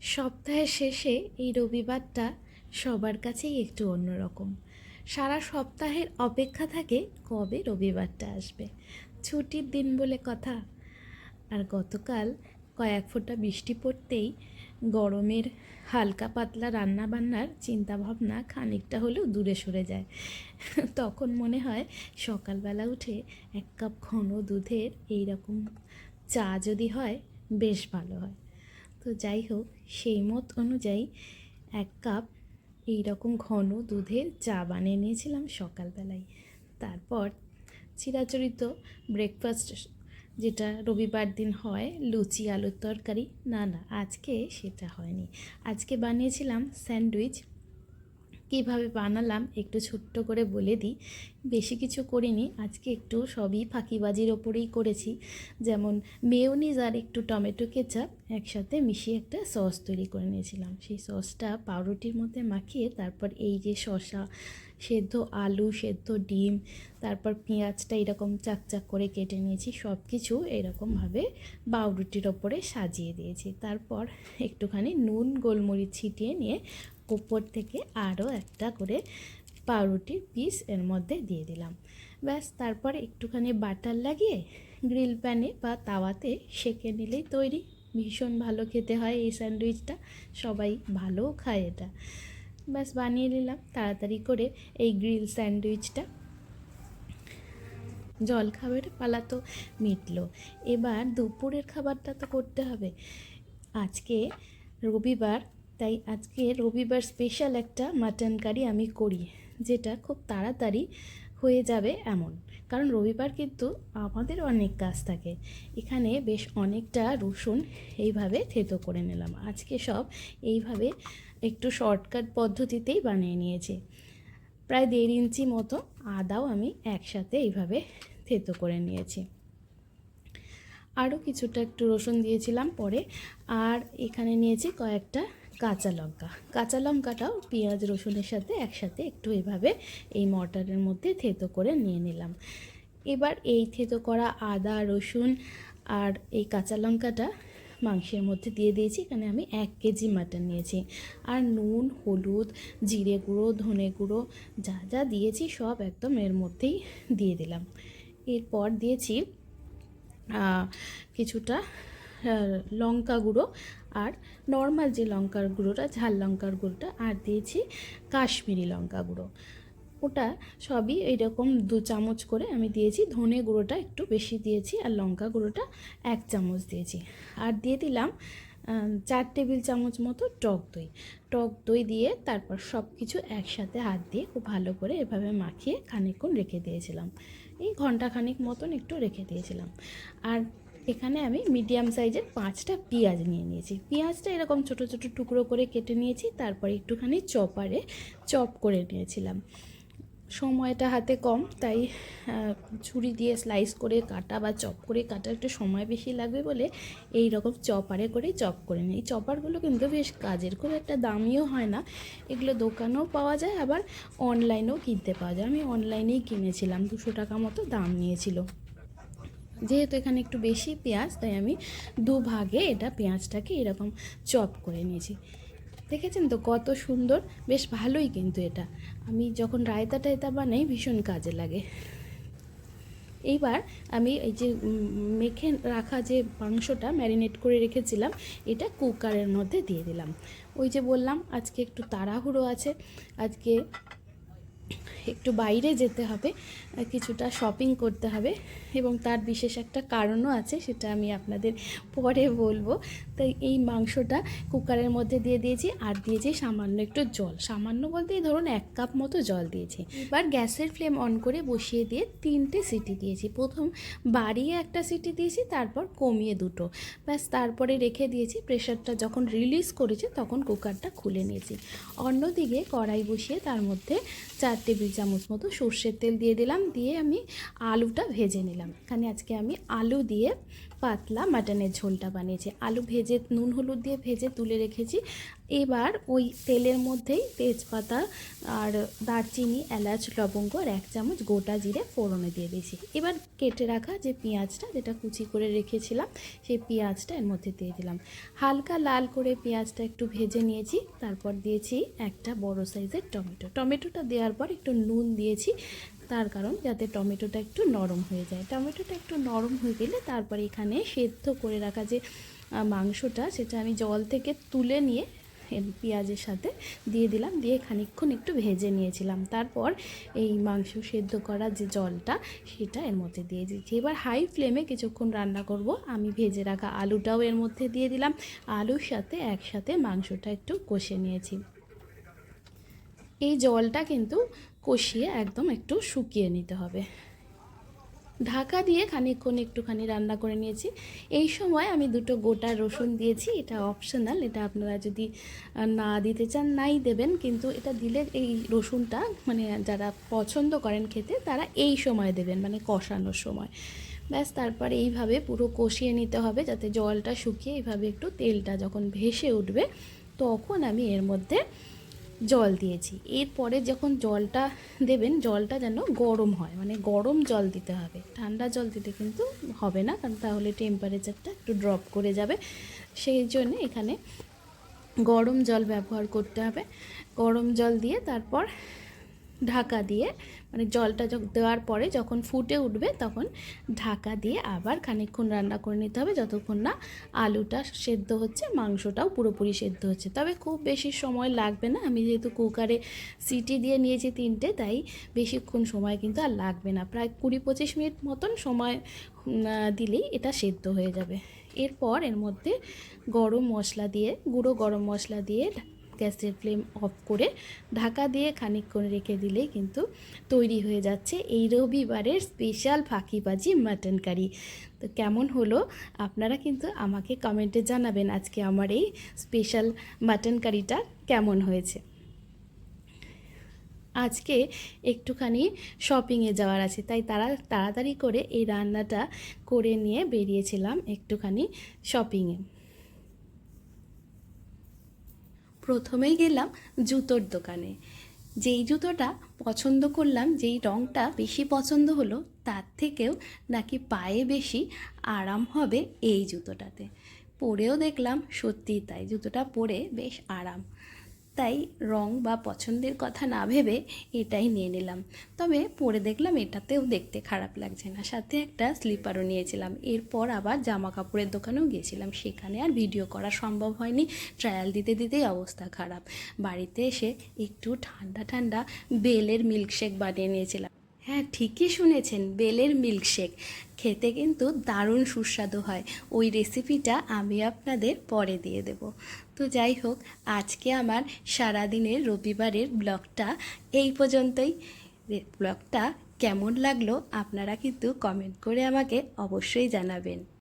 সপ্তাহের শেষে এই রবিবারটা সবার কাছেই একটু অন্যরকম। সারা সপ্তাহের অপেক্ষা থাকে কবে রবিবারটা আসবে। ছুটির দিন বলে কথা। আর গতকাল কয়েক ফোঁটা বৃষ্টি পড়তেই গরমের হালকা পাতলা রান্না বান্নার চিন্তাভাবনা খানিকটা হলেও দূরে সরে যায়। তখন মনে হয় সকালবেলা উঠে এক কাপ ঘন দুধের এই রকম চা যদি হয়, বেশ ভালো হয়। তো যাই হোক, সেই মত অনুযায়ী এক কাপ এই রকম ঘন দুধের চা বানিয়ে নিয়েছিলাম সকালবেলায়। তারপর চিরাচরিত ব্রেকফাস্ট যেটা রবিবার দিন হয়, লুচি, আলুর তরকারি, না না, আজকে সেটা হয়নি। আজকে বানিয়েছিলাম স্যান্ডউইচ কীভাবে বানালাম একটু ছোট্ট করে বলে দিই। বেশি কিছু করিনি, আজকে একটু সবই ফাঁকিবাজির ওপরেই করেছি। যেমন মেয়োনিজ আর একটু টমেটো কেচাপ একসাথে মিশিয়ে একটা সস তৈরি করে নিয়েছিলাম। সেই সসটা পাউরুটির মধ্যে মাখিয়ে তারপর এই যে শসা, সেদ্ধ আলু, সেদ্ধ ডিম, তারপর পেঁয়াজটা এরকম চাকচাক করে কেটে নিয়েছি সব কিছু এরকমভাবে পাউরুটির ওপরে সাজিয়ে দিয়েছি। তারপর একটুখানি নুন, গোলমরিচ ছিটিয়ে নিয়ে উপর থেকে আরও একটা করে পাউরুটির পিস এর মধ্যে দিয়ে দিলাম। ব্যাস, তারপর একটুখানি বাটার লাগিয়ে গ্রিল প্যানে বা তাওয়াতে সেঁকে নিলেই তৈরি। ভীষণ ভালো খেতে হয় এই স্যান্ডউইচটা। সবাই ভালোও খায় এটা। ব্যাস, বানিয়ে নিলাম। তাড়াতাড়ি করে এই গ্রিল স্যান্ডউইচটা। জল খাবারের পালা তো মিটলো। এবার দুপুরের খাবারটা তো করতে হবে। আজকে রবিবার তাই আজকে রবিবার স্পেশাল একটা মাটন কারি আমি করি, যেটা খুব তাড়াতাড়ি হয়ে যাবে এমন। কারণ রবিবার কিন্তু আমাদের অনেক কাজ থাকে। এখানে বেশ অনেকটা রসুন এইভাবে থেতো করে নিলাম। আজকে সব এইভাবে একটু শর্টকাট পদ্ধতিতেই বানিয়ে নিয়েছি। প্রায় দেড় ইঞ্চি মতো আদাও আমি একসাথে এইভাবে থেতো করে নিয়েছি। আরও কিছুটা একটু রসুন দিয়েছিলাম পরে, আর এখানে নিয়েছি কয়েকটা কাঁচা লঙ্কা। কাঁচা লঙ্কাটাও পেঁয়াজ, রসুনের সাথে একসাথে একটু এভাবে এই মটরের মধ্যে থেতো করে নিয়ে নিলাম। এবার এই থেতো করা আদা, রসুন আর এই কাঁচা লঙ্কাটা মাংসের মধ্যে দিয়ে দিয়েছি। এখানে আমি এক কেজি মাটন নিয়েছি। আর নুন, হলুদ, জিরে গুঁড়ো, ধনে গুঁড়ো যা যা দিয়েছি সব একদম এর মধ্যেই দিয়ে দিলাম। এরপর দিয়েছি কিছুটা লঙ্কা গুঁড়ো আর নর্মাল যে লঙ্কার গুঁড়োটা, ঝাল লঙ্কার গুঁড়োটা, আর দিয়েছি কাশ্মীরি লঙ্কা গুঁড়ো। ওটা সবই এইরকম দু চামচ করে আমি দিয়েছি, ধনে গুঁড়োটা একটু বেশি দিয়েছি আর লঙ্কা গুঁড়োটা এক চামচ দিয়েছি। আর দিয়ে দিলাম চার টেবিল চামচ মতো টক দই। টক দই দিয়ে তারপর সব কিছু একসাথে হাত দিয়ে খুব ভালো করে এভাবে মাখিয়ে খানিকক্ষণ রেখে দিয়েছিলাম। এই ঘণ্টা খানিক মতন একটু রেখে দিয়েছিলাম। আর এখানে আমি মিডিয়াম সাইজের পাঁচটা পেঁয়াজ নিয়ে নিয়েছি। পেঁয়াজটা এরকম ছোট ছোট টুকরো করে কেটে নিয়েছি, তারপর একটুখানি চপারে চপ করে নিয়েছিলাম। সময়টা হাতে কম, তাই ছুরি দিয়ে স্লাইস করে কাটা বা চপ করে কাটা একটু সময় বেশি লাগবে বলে এই রকম চপারে করে চপ করে নিই। চপারগুলো কিন্তু বেশ কাজের, খুব একটা দামিও হয় না। এগুলো দোকানেও পাওয়া যায়, আবার অনলাইনেও কিনতে পাওয়া যায়। আমি অনলাইনেই কিনেছিলাম, দুশো টাকা মতো দাম নিয়েছিল। যেহেতু এখানে একটু বেশি পেঁয়াজ, তাই আমি দু ভাগে এটা পেঁয়াজটাকে এরকম চপ করে নিয়েছি। দেখেছেন তো কত সুন্দর? বেশ ভালোই কিন্তু এটা। আমি যখন রায়তা টায়তা বানাই, ভীষণ কাজে লাগে। এইবার আমি এই যে মেখে রাখা যে মাংসটা ম্যারিনেট করে রেখেছিলাম, এটা কুকারের মধ্যে দিয়ে দিলাম। ওই যে বললাম, আজকে একটু তাড়াহুড়ো আছে। আজকে একটু বাইরে যেতে হবে কিছুটা শপিং করতে হবে এবং তার বিশেষ একটা কারণও আছে সেটা আমি আপনাদের পরে বলব। তাই এই মাংসটা কুকারের মধ্যে দিয়ে দিয়েছি আর দিয়েছি সামান্য একটু জল। সামান্য বলতেই ধরুন এক কাপ মতো জল দিয়েছি। এবার গ্যাসের ফ্লেম অন করে বসিয়ে দিয়ে তিনটে সিটি দিয়েছি। প্রথম বাড়িয়ে একটা সিটি দিয়েছি, তারপর কমিয়ে দুটো। ব্যাস, তারপরে রেখে দিয়েছি। প্রেশারটা যখন রিলিজ করেছে তখন কুকারটা খুলে নিয়েছি। অন্যদিকে কড়াই বসিয়ে তার মধ্যে চার টেবিল চামচ মতো সর্ষের তেল দিয়ে দিলাম, দিয়ে আমি আলুটা ভেজে নিলাম। এখানে আজকে আমি আলু দিয়ে পাতলা মাটনের ঝোলটা বানিয়েছি। আলু ভেজে, নুন হলুদ দিয়ে ভেজে তুলে রেখেছি। এবার ওই তেলের মধ্যেই তেজপাতা আর দারচিনি, এলাচ, লবঙ্গ আর এক চামচ গোটা জিরে ফোড়নে দিয়ে দিয়েছি। এবার কেটে রাখা যে পেঁয়াজটা, যেটা কুচি করে রেখেছিলাম, সেই পেঁয়াজটা এর মধ্যে দিয়ে দিলাম। হালকা লাল করে পেঁয়াজটা একটু ভেজে নিয়েছি, তারপর দিয়েছি একটা বড় সাইজের টমেটো। টমেটোটা দেওয়ার পর একটু নুন দিয়েছি তার কারণ যাতে টমেটোটা একটু নরম হয়ে যায়। টমেটোটা একটু নরম হয়ে গেলে তারপর এখানে সেদ্ধ করে রাখা যে মাংসটা, সেটা আমি জল থেকে তুলে নিয়ে পেঁয়াজের সাথে দিয়ে দিলাম। দিয়ে খানিকক্ষণ একটু ভেজে নিয়েছিলাম। তারপর এই মাংস সেদ্ধ করা যে জলটা, সেটা এর মধ্যে দিয়ে দিয়েছি। এবার হাই ফ্লেমে কিছুক্ষণ রান্না করব। আমি ভেজে রাখা আলুটাও এর মধ্যে দিয়ে দিলাম। আলুর সাথে একসাথে মাংসটা একটু কষে নিয়েছি। এই জলটা কিন্তু কষিয়ে একদম একটু শুকিয়ে নিতে হবে। ঢাকা দিয়ে খানিকক্ষণ একটুখানি রান্না করে নিয়েছি। এই সময় আমি দুটো গোটা রসুন দিয়েছি, এটা অপশনাল এটা আপনারা যদি না দিতে চান নাই দেবেন, কিন্তু এটা দিলে এই রসুনটা মানে যারা পছন্দ করেন খেতে, তারা এই সময় দেবেন মানে কষানোর সময়। ব্যাস, তারপরে এইভাবে পুরো কষিয়ে নিতে হবে, যাতে জলটা শুকিয়ে এইভাবে একটু তেলটা যখন ভেসে উঠবে, তখন আমি এর মধ্যে জল দিয়েছি। এরপরে যখন জলটা দেবেন, জলটা যেন গরম হয়। মানে গরম জল দিতে হবে। ঠান্ডা জল দিতে কিন্তু হবে না, কারণ তাহলে টেম্পারেচারটা একটু ড্রপ করে যাবে। সেই জন্য এখানে গরম জল ব্যবহার করতে হবে। গরম জল দিয়ে তারপর ঢাকা দিয়ে মানে জলটা দেওয়ার পরে যখন ফুটে উঠবে তখন ঢাকা দিয়ে আবার খানিকক্ষণ রান্না করে নিতে হবে। যতক্ষণ না আলুটা সেদ্ধ হচ্ছে, মাংসটাও পুরোপুরি সেদ্ধ হচ্ছে। তবে খুব বেশি সময় লাগবে না। আমি যেহেতু কুকারে সিটি দিয়ে নিয়েছি তিনটে, তাই বেশিক্ষণ সময় কিন্তু আর লাগবে না। প্রায় কুড়ি পঁচিশ মিনিট মতন সময় দিলেই এটা সেদ্ধ হয়ে যাবে। এরপর এর মধ্যে গরম মশলা দিয়ে, গুঁড়ো গরম মশলা দিয়ে গ্যাসের ফ্লেম অফ করে ঢাকা দিয়ে খানিকক্ষণ রেখে দিলেই কিন্তু তৈরি হয়ে যাচ্ছে এই রবিবারের স্পেশাল ফাঁকিবাজি মাটন কারি। তো কেমন হলো? আপনারা কিন্তু আমাকে কমেন্টে জানাবেন আজকে আমার এই স্পেশাল মাটন কারিটা কেমন হয়েছে। আজকে একটুখানি শপিংয়ে যাওয়ার আছে, তাই তারা তাড়াতাড়ি করে এই রান্নাটা করে নিয়ে বেরিয়েছিলাম একটুখানি শপিংয়ে প্রথমেই গেলাম জুতোর দোকানে। যেই জুতোটা পছন্দ করলাম, যেই রঙটা বেশি পছন্দ হলো, তার থেকেও নাকি পায়ে বেশি আরাম হবে এই জুতোটাতে। পরেও দেখলাম সত্যিই তাই, জুতোটা পরে বেশ আরাম। তাই রং বা পছন্দের কথা না ভেবে এটাই নিয়ে নিলাম। তবে পরে দেখলাম এটাতেও দেখতে খারাপ লাগছে না। সাথে একটা স্লিপারও নিয়েছিলাম। এরপর আবার জামা কাপড়ের দোকানেও গিয়েছিলাম। সেখানে আর ভিডিও করা সম্ভব হয়নি। ট্রায়াল দিতে দিতেই অবস্থা খারাপ। বাড়িতে এসে একটু ঠান্ডা ঠান্ডা বেলের মিল্কশেক বানিয়ে নিয়েছিলাম। হ্যাঁ ঠিকই শুনেছেন, বেলের মিল্কশেক খেতে কিন্তু দারুণ সুস্বাদু হয়। ওই রেসিপিটা আমি আপনাদের পরে দিয়ে দেব। তো যাই হোক, আজকে আমার সারাদিনের রবিবারের ব্লগটা এই পর্যন্তই। ব্লগটা কেমন লাগল আপনারা কিন্তু কমেন্ট করে আমাকে অবশ্যই জানাবেন।